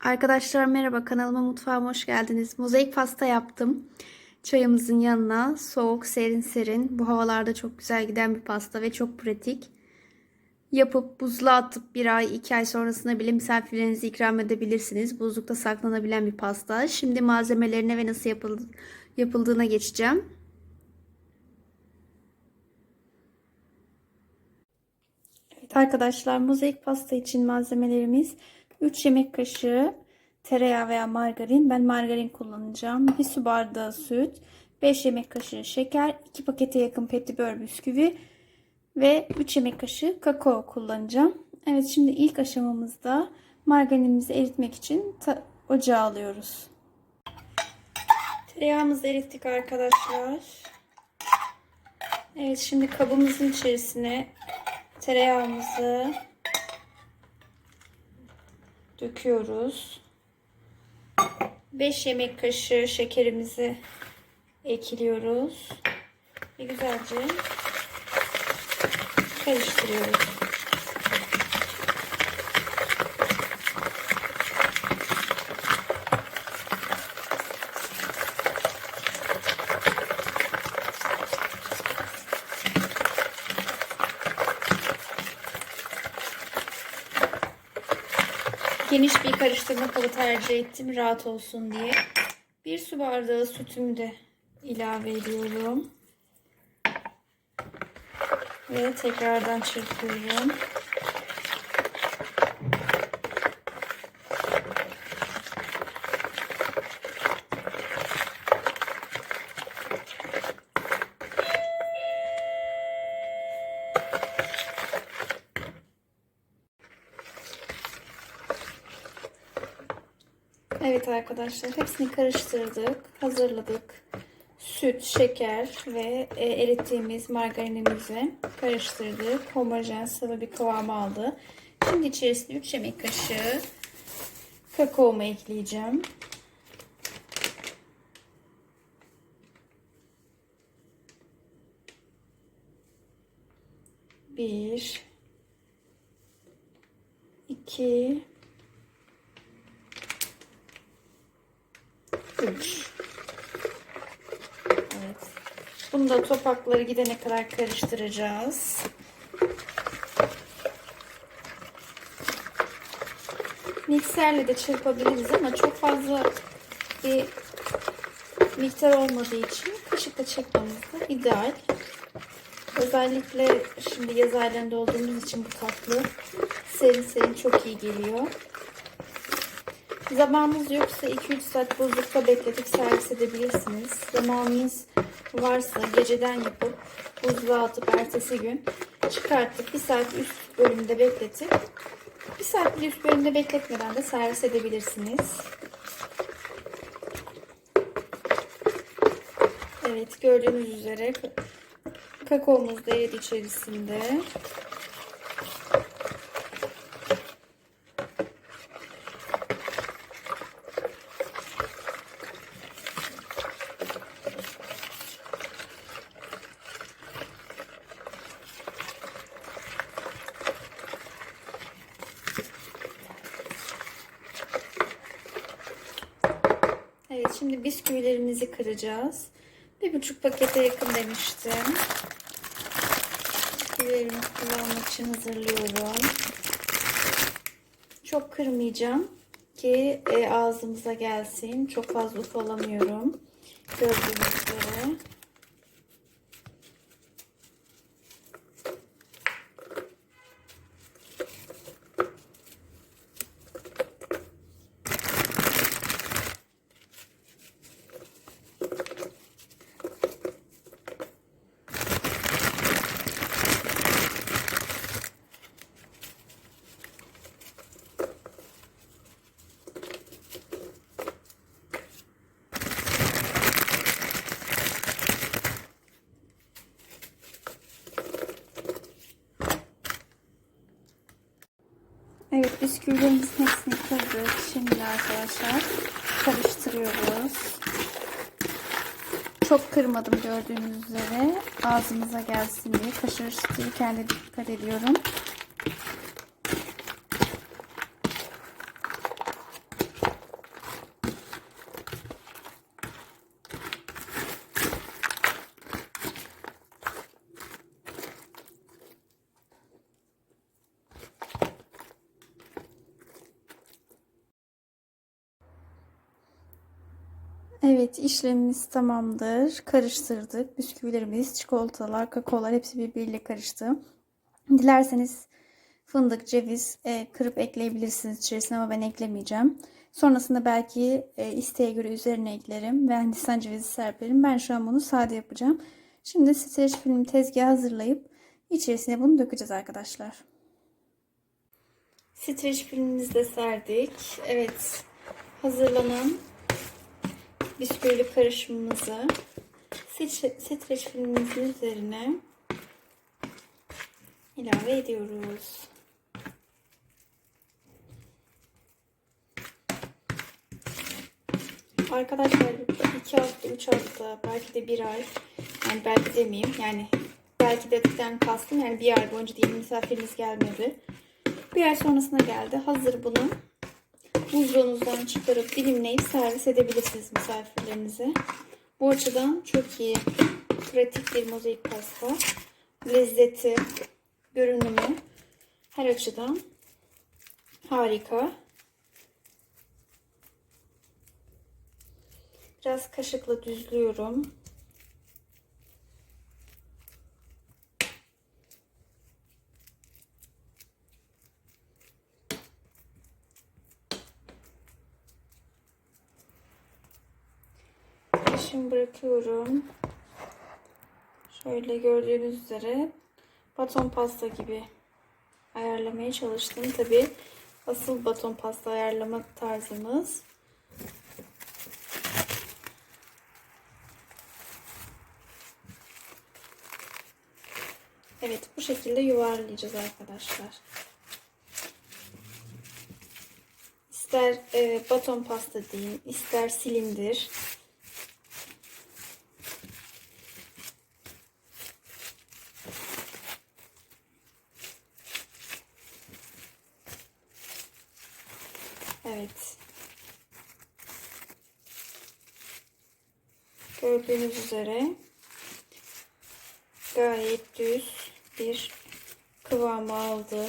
Arkadaşlar merhaba kanalıma mutfağıma hoş geldiniz. Mozaik pasta yaptım. Çayımızın yanına soğuk serin serin bu havalarda çok güzel giden bir pasta ve çok pratik. Yapıp buzluğa atıp bir ay iki ay sonrasında bile misafirlerinize ikram edebilirsiniz. Buzlukta saklanabilen bir pasta. Şimdi malzemelerine ve nasıl yapıldı, yapıldığına geçeceğim. Evet arkadaşlar mozaik pasta için malzemelerimiz 3 yemek kaşığı tereyağı veya margarin. Ben margarin kullanacağım. 1 su bardağı süt, 5 yemek kaşığı şeker, 2 pakete yakın petibör bisküvi ve 3 yemek kaşığı kakao kullanacağım. Evet şimdi ilk aşamamızda margarinimizi eritmek için ocağa alıyoruz. Tereyağımızı erittik arkadaşlar. Evet şimdi kabımızın içerisine tereyağımızı döküyoruz. 5 yemek kaşığı şekerimizi ekliyoruz. Ve güzelce karıştırıyoruz. Geniş bir karıştırma kabı tercih ettim rahat olsun diye. Bir su bardağı sütümü de ilave ediyorum. Ve tekrardan çırpıyorum. Evet arkadaşlar hepsini karıştırdık, hazırladık. Süt, şeker ve e, erittiğimiz margarinimizi karıştırdık. Homojen sıvı bir kıvam aldı. Şimdi içerisine 3 yemek kaşığı kakaomu ekleyeceğim. Bir, iki, 3. Evet. Bunu da topakları gidene kadar karıştıracağız. Mikserle de çırpabiliriz ama çok fazla bir miktar olmadığı için kaşıkla çırpmamız da ideal. Özellikle şimdi yaz aylarında olduğumuz için bu tatlı serin serin çok iyi geliyor. Zamanınız yoksa 2-3 saat buzlukta bekletip servis edebilirsiniz. Zamanınız varsa geceden yapıp buzluğa atıp ertesi gün çıkartıp bir saat üst bölümde bekletip bir saat bir üst bölümde bekletmeden de servis edebilirsiniz. Evet gördüğünüz üzere kakaomuz da eridi içerisinde. Evet şimdi bisküvilerimizi kıracağız. Bir buçuk pakete yakın demiştim. Bisküvilerimi kullanmak için hazırlıyorum. Çok kırmayacağım ki e, ağzımıza gelsin. Çok fazla ufalamıyorum. Gördüğünüz üzere. Evet bisküvilerimizin hepsini kırdık. Şimdi arkadaşlar karıştırıyoruz. Çok kırmadım gördüğünüz üzere. Ağzımıza gelsin diye kaşırırken de dikkat ediyorum. Evet işlemimiz tamamdır. Karıştırdık. Bisküvilerimiz, çikolatalar, kakaolar hepsi birbiriyle karıştı. Dilerseniz fındık, ceviz e, kırıp ekleyebilirsiniz içerisine ama ben eklemeyeceğim. Sonrasında belki e, isteğe göre üzerine eklerim ve hindistan cevizi serperim. Ben şu an bunu sade yapacağım. Şimdi streç film tezgahı hazırlayıp içerisine bunu dökeceğiz arkadaşlar. Streç filmimizi de serdik. Evet hazırlanan bisküvili karışımımızı streç filmimizin üzerine ilave ediyoruz. Arkadaşlar 2 hafta, 3 hafta, belki de bir ay, yani belki demeyeyim, yani belki dedikten kastım yani bir ay boyunca diyelim misafiriniz gelmedi. Bir ay sonrasına geldi. Hazır bunu buzluğunuzdan çıkarıp dilimleyip servis edebilirsiniz misafirlerinize. Bu açıdan çok iyi, pratik bir mozaik pasta. Lezzeti, görünümü her açıdan harika. Biraz kaşıkla düzlüyorum. Şimdi bırakıyorum. Şöyle gördüğünüz üzere baton pasta gibi ayarlamaya çalıştım. Tabi asıl baton pasta ayarlama tarzımız Evet bu şekilde yuvarlayacağız arkadaşlar. İster e, baton pasta deyin, ister silindir. Evet. Gördüğünüz üzere gayet düz bir kıvam aldı.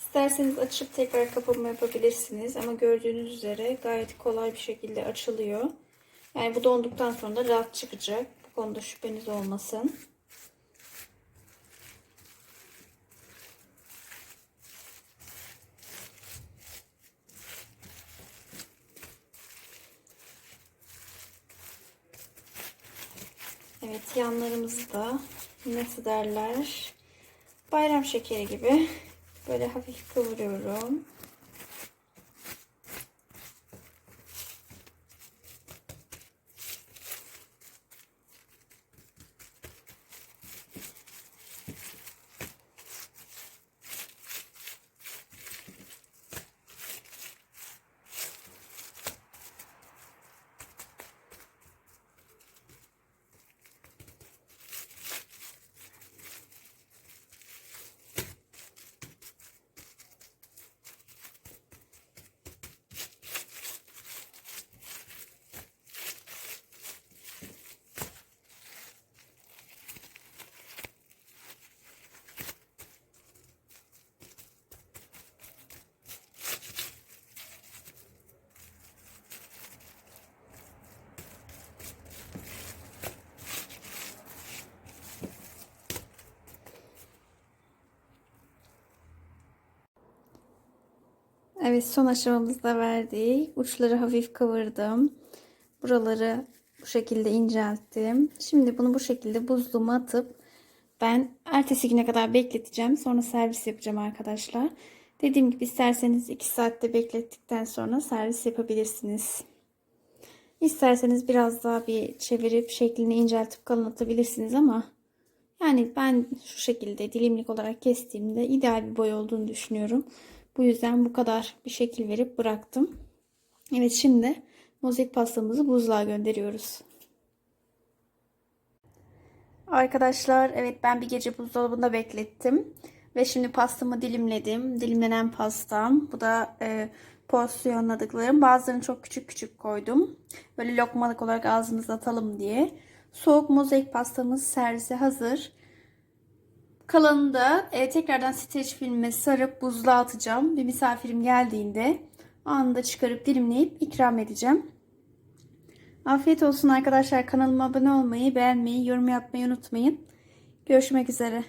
İsterseniz açıp tekrar kapama yapabilirsiniz ama gördüğünüz üzere gayet kolay bir şekilde açılıyor. Yani bu donduktan sonra da rahat çıkacak. Bu konuda şüpheniz olmasın. Evet yanlarımızı da nasıl derler bayram şekeri gibi böyle hafif kıvırıyorum. Evet son aşamamızda verdik. Uçları hafif kıvırdım. Buraları bu şekilde incelttim. Şimdi bunu bu şekilde buzluğuma atıp ben ertesi güne kadar bekleteceğim. Sonra servis yapacağım arkadaşlar. Dediğim gibi isterseniz 2 saatte beklettikten sonra servis yapabilirsiniz. İsterseniz biraz daha bir çevirip şeklini inceltip kalınlatabilirsiniz ama yani ben şu şekilde dilimlik olarak kestiğimde ideal bir boy olduğunu düşünüyorum. Bu yüzden bu kadar bir şekil verip bıraktım. Evet şimdi mozaik pastamızı buzluğa gönderiyoruz. Arkadaşlar evet ben bir gece buzdolabında beklettim. Ve şimdi pastamı dilimledim. Dilimlenen pastam. Bu da e, porsiyonladıklarım. Bazılarını çok küçük küçük koydum. Böyle lokmalık olarak ağzımıza atalım diye. Soğuk mozaik pastamız servise hazır. Kalanını da e, tekrardan streç filme sarıp buzluğa atacağım. Bir misafirim geldiğinde Anında çıkarıp dilimleyip ikram edeceğim. Afiyet olsun arkadaşlar. Kanalıma abone olmayı, beğenmeyi, yorum yapmayı unutmayın. Görüşmek üzere.